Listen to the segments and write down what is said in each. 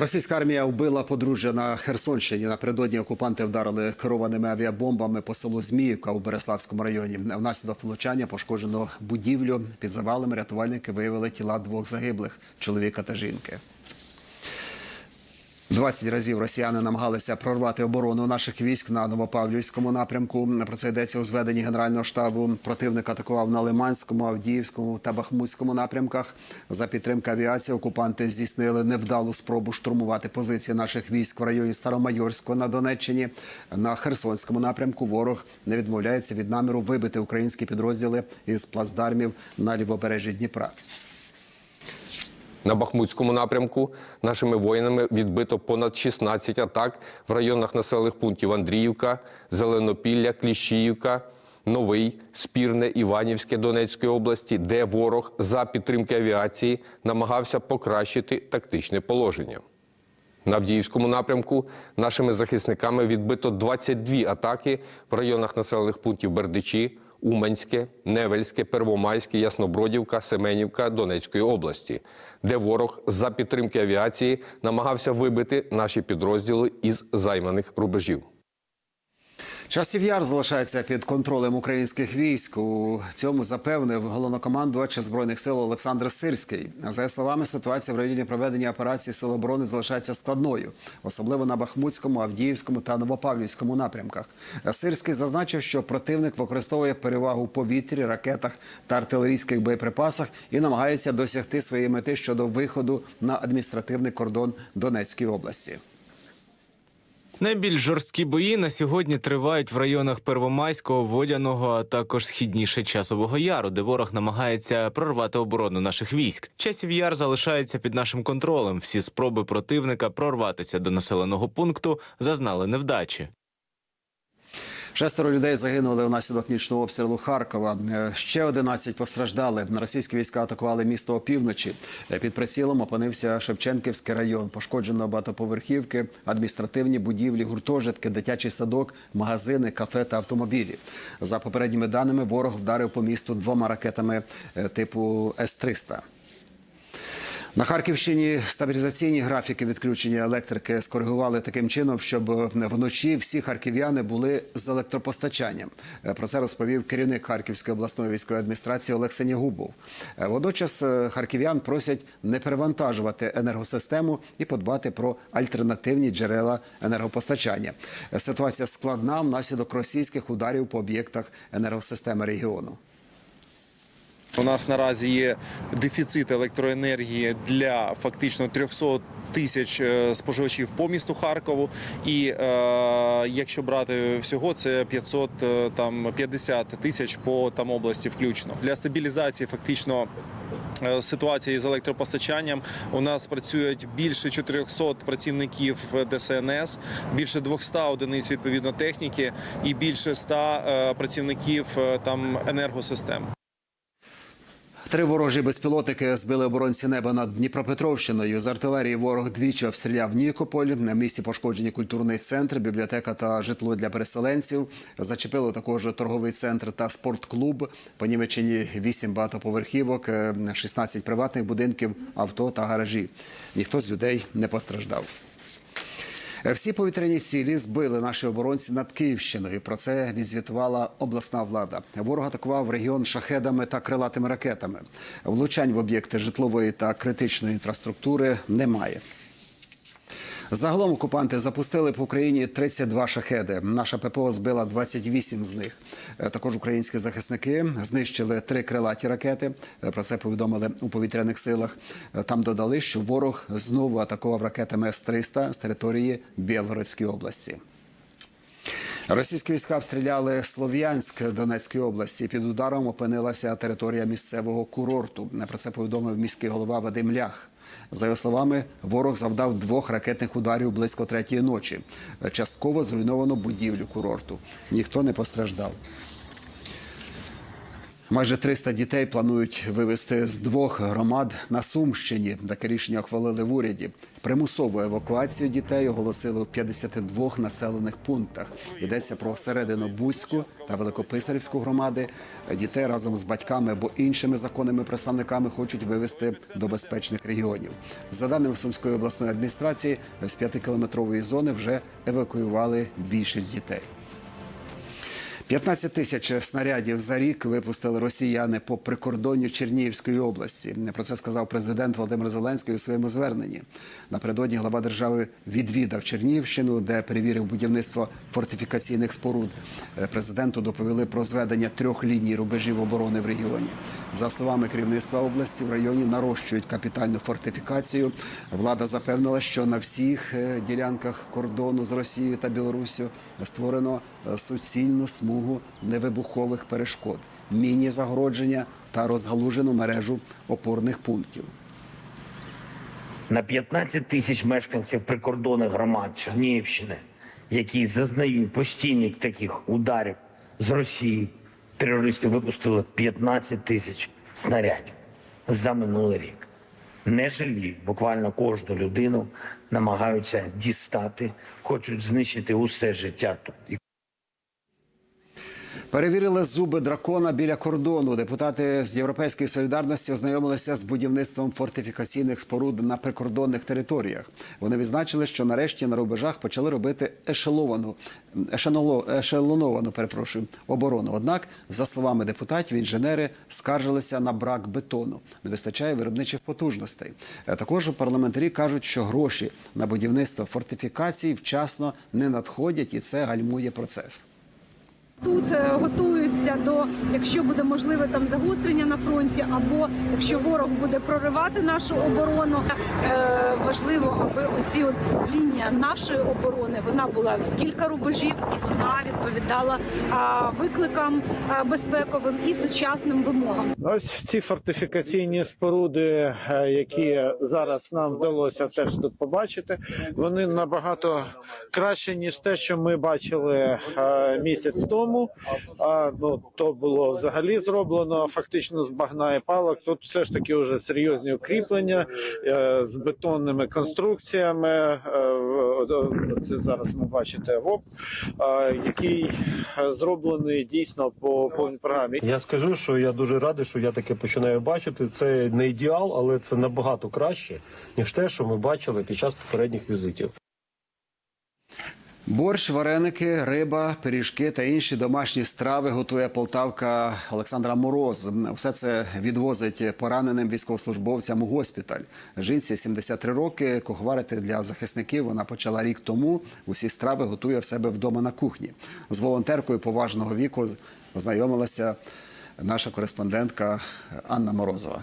Російська армія вбила подружжя на Херсонщині. Напередодні окупанти вдарили керованими авіабомбами по селу Зміївка у Береславському районі. Внаслідок влучання пошкоджено будівлю. Під завалами рятувальники виявили тіла двох загиблих чоловіка та жінки. 20 разів росіяни намагалися прорвати оборону наших військ на Новопавлівському напрямку. Про це йдеться у зведенні Генерального штабу. Противник атакував на Лиманському, Авдіївському та Бахмутському напрямках. За підтримки авіації окупанти здійснили невдалу спробу штурмувати позиції наших військ в районі Старомайорського на Донеччині. На Херсонському напрямку ворог не відмовляється від наміру вибити українські підрозділи із плацдармів на лівобережжі Дніпра. На Бахмутському напрямку нашими воїнами відбито понад 16 атак в районах населених пунктів Андріївка, Зеленопілля, Кліщіївка, Новий, Спірне, Іванівське Донецької області, де ворог за підтримки авіації намагався покращити тактичне положення. На Авдіївському напрямку нашими захисниками відбито 22 атаки в районах населених пунктів Бердичі, Уманське, Невельське, Первомайське, Яснобродівка, Семенівка Донецької області, де ворог за підтримки авіації намагався вибити наші підрозділи із займаних рубежів. Часів яр залишається під контролем українських військ. У цьому запевнив головнокомандувач збройних сил Олександр Сирський. За його словами, ситуація в районі проведення операції Сил оборони залишається складною, особливо на Бахмутському, Авдіївському та Новопавлівському напрямках. Сирський зазначив, що противник використовує перевагу в повітрі, ракетах та артилерійських боєприпасах і намагається досягти своєї мети щодо виходу на адміністративний кордон Донецької області. Найбільш жорсткі бої на сьогодні тривають в районах Первомайського, Водяного, а також східніше часового яру, де ворог намагається прорвати оборону наших військ. Часів яр залишається під нашим контролем. Всі спроби противника прорватися до населеного пункту зазнали невдачі. Шестеро людей загинули внаслідок нічного обстрілу Харкова. Е, Ще 11 постраждали. Російські війська атакували місто опівночі. Е, Під прицілом опинився Шевченківський район. Пошкоджено багатоповерхівки, адміністративні будівлі, гуртожитки, дитячий садок, магазини, кафе та автомобілі. За попередніми даними, ворог вдарив по місту двома ракетами е, типу С-300. На Харківщині стабілізаційні графіки відключення електрики скоригували таким чином, щоб вночі всі харків'яни були з електропостачанням. Про це розповів керівник Харківської обласної військової адміністрації Олег Сенягубов. Водночас е, харків'ян просять не перевантажувати енергосистему і подбати про альтернативні джерела енергопостачання. Ситуація складна внаслідок російських ударів по об'єктах енергосистеми регіону. У нас наразі є дефіцит електроенергії для фактично 300 тисяч е, споживачів по місту Харкову. І е, якщо брати всього, це 500, е, там 50 тисяч по там області включно. Для стабілізації фактично. е, Ситуації з електропостачанням у нас працюють більше 400 працівників ДСНС, більше 200 одиниць відповідно техніки і більше 100 е, працівників там енергосистем. Три ворожі безпілотники збили оборонці неба над Дніпропетровщиною. З артилерії ворог двічі обстріляв Нікополь. На місці пошкоджені культурний центр, бібліотека та житло для переселенців. Зачепило також торговий центр та спортклуб. По Німеччині вісім багатоповерхівок, е, 16 приватних будинків, авто та гаражі. Ніхто з людей не постраждав. Всі повітряні цілі збили наші оборонці над Київщиною. Про це відзвітувала обласна влада. Ворог атакував регіон шахедами та крилатими ракетами. Влучань в об'єкти житлової та критичної інфраструктури немає. Загалом окупанти запустили по Україні 32 шахеди. Наша ППО збила 28 з них. Е, Також українські захисники знищили три крилаті ракети. Е, Про це повідомили у повітряних силах. Е, Там додали, що ворог знову атакував ракетами С-300 з території Білгородської області. Російські війська обстріляли Слов'янськ Донецької області. Під ударом опинилася територія місцевого курорту. Про це повідомив міський голова Вадим Лях. За його словами, ворог завдав двох ракетних ударів близько третьої ночі. Частково зруйновано будівлю курорту. Ніхто не постраждав. Майже 300 дітей планують вивезти з двох громад на Сумщині. Таке рішення ухвалили в уряді. Примусову евакуацію дітей оголосили у 52 населених пунктах. Йдеться про середину Буцьку та Великописарівську громади. Дітей разом з батьками або іншими законними представниками хочуть вивезти до безпечних регіонів. За даними Сумської обласної адміністрації, з 5-кілометрової зони вже евакуювали більшість дітей. 15 тисяч снарядів за рік випустили росіяни по прикордонню Чернігівської області. Про це сказав президент Володимир Зеленський у своєму зверненні. Напередодні глава держави відвідав Чернігівщину, де перевірив будівництво фортифікаційних споруд. Е, Президенту доповіли про зведення трьох ліній рубежів оборони в регіоні. За словами керівництва області, в районі нарощують капітальну фортифікацію. Влада запевнила, що на всіх е, ділянках кордону з Росією та Білоруссю створено е, суцільну смугу невибухових перешкод, міні-загородження та розгалужену мережу опорних пунктів. на 15 тисяч мешканців прикордонних громад Чернігівщини, які зазнають постійних таких ударів з Росії. Терористи випустили 15 тисяч снарядів за минулий рік. Не жалі буквально кожну людину намагаються дістати, хочуть знищити усе життя тут. Перевірили зуби дракона біля кордону. Депутати з Європейської солідарності ознайомилися з будівництвом фортифікаційних споруд на прикордонних територіях. Вони відзначили, що нарешті на рубежах почали робити ешеловану ешелоновану перепрошую оборону. Однак, за словами депутатів, інженери скаржилися на брак бетону. Не вистачає виробничих потужностей. Е, Також парламентарі кажуть, що гроші на будівництво фортифікацій вчасно не надходять, і це гальмує процес. Тут е, готуються до, якщо буде можливе там загострення на фронті, або якщо ворог буде проривати нашу оборону. Е, важливо, аби оці от лінія нашої оборони вона була в кілька рубежів і вона відповідала а, викликам а, безпековим і сучасним вимогам. Ось ці фортифікаційні споруди, е, які зараз нам вдалося теж тут побачити, вони набагато краще ніж те, що ми бачили е, місяць тому. А ну то було взагалі зроблено фактично з багна і палок. Тут все ж таки вже серйозні укріплення е, з бетонними конструкціями. Е, Це зараз ви бачите ВОП, е, який е, зроблений дійсно по повній програмі. Я скажу, що я дуже радий, що я таке починаю бачити. Це не ідеал, але це набагато краще, ніж те, що ми бачили під час попередніх візитів. Борщ, вареники, риба, пиріжки та інші домашні страви готує полтавка Олександра Мороз. Все це відвозить пораненим військовослужбовцям у госпіталь. Жінці 73 роки. Кухварити для захисників вона почала рік тому. Усі страви готує в себе вдома на кухні. З волонтеркою поважного віку познайомилася наша кореспондентка Анна Морозова.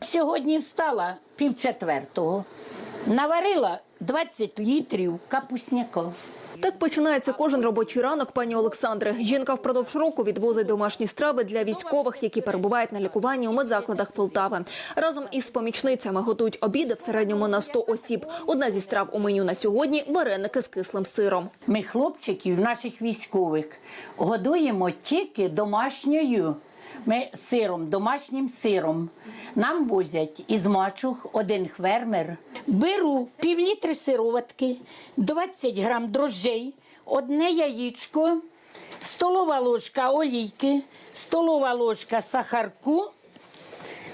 Сьогодні встала пів четвертого, наварила 20 літрів капусняка. Так починається кожен робочий ранок пані Олександри. Жінка впродовж року відвозить домашні страви для військових, які перебувають на лікуванні у медзакладах Полтави. Разом із помічницями готують обіди в середньому на 100 осіб. Одна зі страв у меню на сьогодні вареники з кислим сиром. Ми хлопчиків, наших військових, годуємо тільки домашньою. Ми сиром, домашнім сиром. Нам возять із мачух один хвермер. Беру півлітри сироватки, 20 грам дрожжей, одне яєчко, столова ложка олійки, столова ложка сахарку,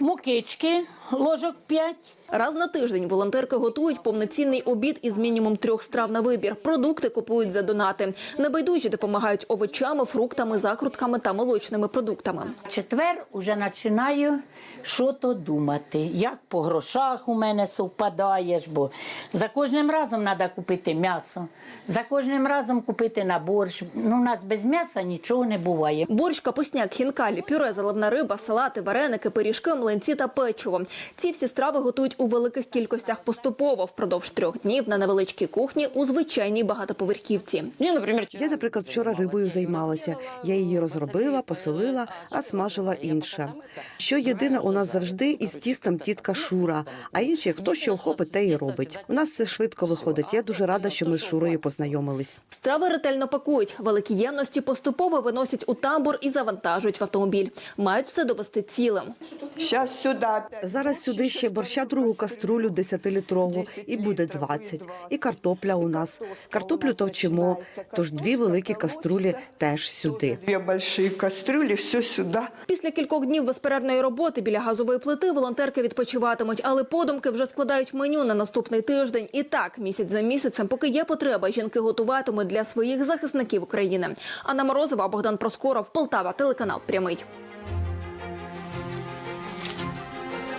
мукички, ложок 5. Раз на тиждень волонтерки готують повноцінний обід із мінімум трьох страв на вибір. Продукти купують за донати. Небайдужі допомагають овочами, фруктами, закрутками та молочними продуктами. Четвер уже починаю що то думати, як по грошах у мене совпадає, ж, бо за кожним разом треба купити м'ясо, за кожним разом купити на борщ. Ну, у нас без м'яса нічого не буває. Борщ, капусняк, хінкалі, пюре, заливна риба, салати, вареники, пиріжки, млинці та печиво. Ці всі страви готують у великих кількостях поступово впродовж трьох днів на невеличкій кухні у звичайній багатоповерхівці. Я, наприклад, вчора рибою займалася. Я її розробила, посолила, а смажила інша. Що єдине, у нас завжди із тістом тітка Шура, а інші хто що вхопить, те і робить. У нас це швидко виходить. Я дуже рада, що ми з Шурою познайомились. Страви ретельно пакують, великі ємності поступово виносять у тамбур і завантажують в автомобіль. Мають все довести цілим. Щас сюди. Зараз сюди ще борща другу каструлю 10-літрову, і буде 20. І картопля у нас. Картоплю товчимо, тож дві великі каструлі теж сюди. Две большие кастрюли, все сюда. Після кількох днів безперервної роботи біля газової плити волонтерки відпочиватимуть, але подумки вже складають меню на наступний тиждень. І так, місяць за місяцем, поки є потреба, жінки готуватимуть для своїх захисників України. Анна Морозова, Богдан Проскоров, Полтава, телеканал Прямий.